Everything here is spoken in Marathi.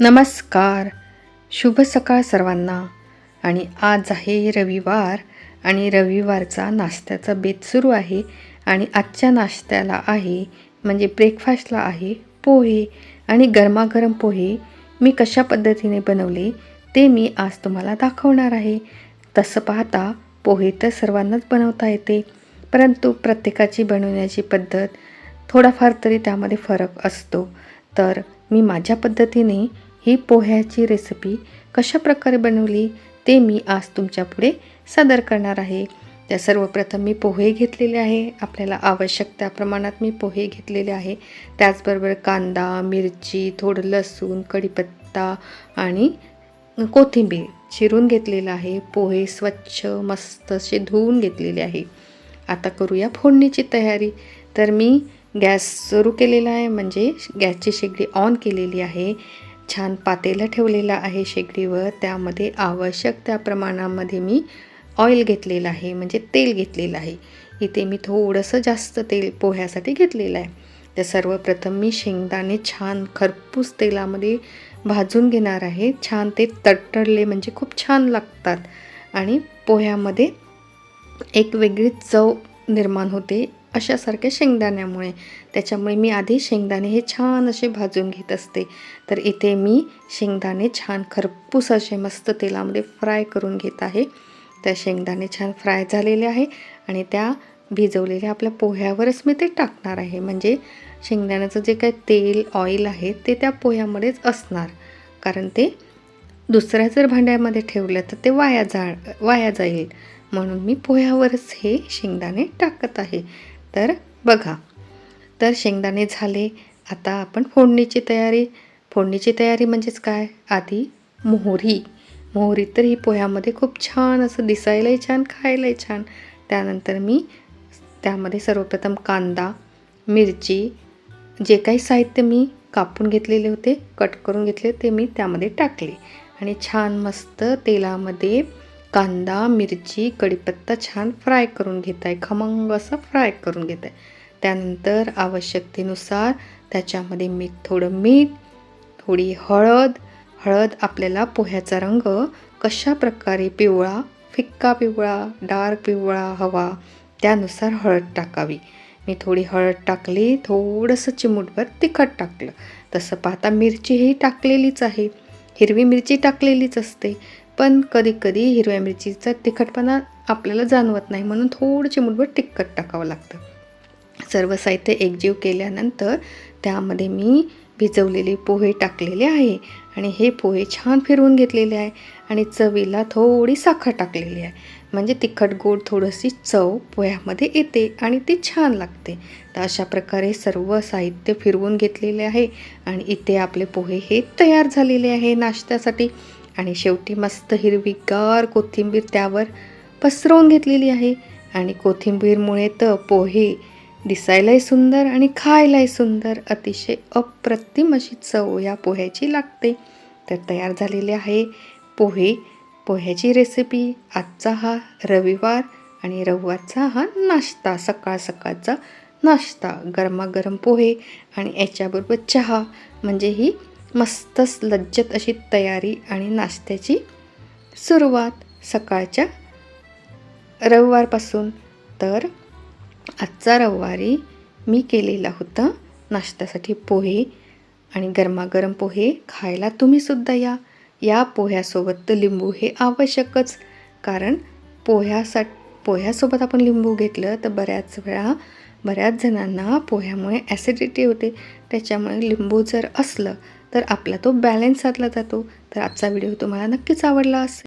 नमस्कार. शुभ सकाळ सर्वांना. आणि आज आहे रविवार आणि रविवारचा नाश्त्याचा बेत सुरू आहे आणि आजच्या नाश्त्याला आहे म्हणजे ब्रेकफास्टला आहे पोहे आणि गरमागरम पोहे मी कशा पद्धतीने बनवले ते मी आज तुम्हाला दाखवणार आहे. तसं पाहता पोहे तर सर्वांनाच बनवता येते परंतु प्रत्येकाची बनवण्याची पद्धत थोडाफार तरी त्यामध्ये फरक असतो. तर मी माझ्या पद्धतीने ही पोह्याची रेसिपी कशा प्रकारे बनवली ते मी आज तुमच्यापुढे सादर करणार आहे. त्या सर्वप्रथम मी पोहे घेतलेले आहे. आपल्याला आवश्यक त्या प्रमाणात मी पोहे घेतलेले आहे. त्याचबरोबर कांदा मिरची थोडं लसूण कढीपत्ता आणि कोथिंबीर चिरून घेतलेलं आहे. पोहे स्वच्छ मस्त असे धुवून घेतलेले आहे. आता करूया फोडणीची तयारी. तर मी गॅस सुरू केलेला आहे. म्हणजे गॅसची शेगडी ऑन केलेली आहे. छान पातेलं ठेवलेलं आहे शेगडीवर. त्यामध्ये आवश्यक त्या प्रमाणामध्ये मी ऑइल घेतलेलं आहे म्हणजे तेल घेतलेलं आहे. इथे मी थोडंसं जास्त तेल पोह्यासाठी घेतलेलं आहे. तर सर्वप्रथम मी शेंगदाणे छान खरपूस तेलामध्ये भाजून घेणार आहे. छान ते तडतडले म्हणजे खूप छान लागतात. आणि पोह्यामध्ये एक वेगळीच चव निर्माण होते. अशासारख्या शेंगदाण्यामुळे. त्याच्यामुळे मी आधी शेंगदाणे हे छान असे भाजून घेत असते. तर इथे मी शेंगदाणे छान खरपूस असे मस्त तेलामध्ये फ्राय करून घेत आहे. त्या शेंगदाणे छान फ्राय झालेले आहे आणि त्या भिजवलेल्या आपल्या पोह्यावरच मी ते टाकणार आहे. म्हणजे शेंगदाण्याचं जे काही तेल ऑइल आहे ते त्या पोह्यामध्येच असणार. कारण ते दुसऱ्या जर भांड्यामध्ये ठेवलं तर ते वाया जा वाया जाईल. म्हणून मी पोह्यावरच हे शेंगदाणे टाकत आहे. तर बघा. तर शेंगदाणे झाले. आता आपण फोडणीची तयारी. फोडणीची तयारी म्हणजेच काय? आधी मोहरी. मोहरी तर ही पोह्यामध्ये खूप छान असं दिसायलाही छान खायलाही छान. त्यानंतर मी त्यामध्ये सर्वप्रथम कांदा मिरची जे काही साहित्य मी कापून घेतलेले होते कट करून घेतले ते मी त्यामध्ये टाकले. आणि छान मस्त तेलामध्ये कांदा मिरची कढीपत्ता छान फ्राय करून घेत आहे खमंग असं फ्राय करून घेत आहे त्यानंतर आवश्यकतेनुसार त्याच्यामध्ये मीठ थोडं मीठ थोडी हळद. हळद आपल्याला पोह्याचा रंग कशा प्रकारे पिवळा फिक्का पिवळा डार्क पिवळा हवा त्यानुसार हळद टाकावी. मी थोडी हळद टाकली थोडंसं चिमूटभर तिखट टाकलं. तसं पाहता मिरचीही टाकलेलीच आहे. हिरवी मिरची टाकलेलीच असते. पण कधीकधी हिरव्या मिरचीचा तिखटपणा आपल्याला जाणवत नाही म्हणून थोडं चिमूटभर तिखट टाकावं लागतं. सर्व साहित्य एकजीव केल्यानंतर त्यामध्ये मी भिजवलेले पोहे टाकलेले आहे आणि हे पोहे छान फिरवून घेतलेले आहे आणि चवीला थोडी साखर टाकलेली आहे. म्हणजे तिखट गोड थोडीशी चव पोह्यामध्ये येते आणि ती छान लागते. तर अशा प्रकारे सर्व साहित्य फिरवून घेतलेले आहे आणि इथे आपले पोहे हे तयार झालेले आहे नाश्त्यासाठी. आणि शेवटी मस्त हिरवीगार कोथिंबीर त्यावर पसरवून घेतलेली आहे. आणि कोथिंबीरमुळे तर पोहे दिसायलाही सुंदर आणि खायलाही सुंदर अतिशय अप्रतिम अशी चव या पोह्याची लागते. तर तयार झालेले आहे पोहे. पोह्याची रेसिपी आजचा हा रविवार आणि रविवारचा हा नाश्ता सकाळ सकाळचा नाश्ता गरमागरम पोहे आणि याच्याबरोबर चहा. म्हणजे ही मस्तच लज्जत अशी तयारी आणि नाश्त्याची सुरुवात सकाळच्या रविवारपासून. तर आजचा रविवारी मी केलेला होता नाश्त्यासाठी पोहे आणि गरमागरम पोहे खायला तुम्हीसुद्धा या. या पोह्यासोबत लिंबू हे आवश्यकच कारण पोह्यासा पोह्यासोबत आपण लिंबू घेतलं तर बऱ्याच वेळा बऱ्याच जणांना पोह्यामुळे ॲसिडिटी होते. त्याच्यामुळे लिंबू जर असलं तर आपला तो बॅलन्स साधला जातो. तर आजचा व्हिडिओ तुम्हाला नक्कीच आवडला असेल.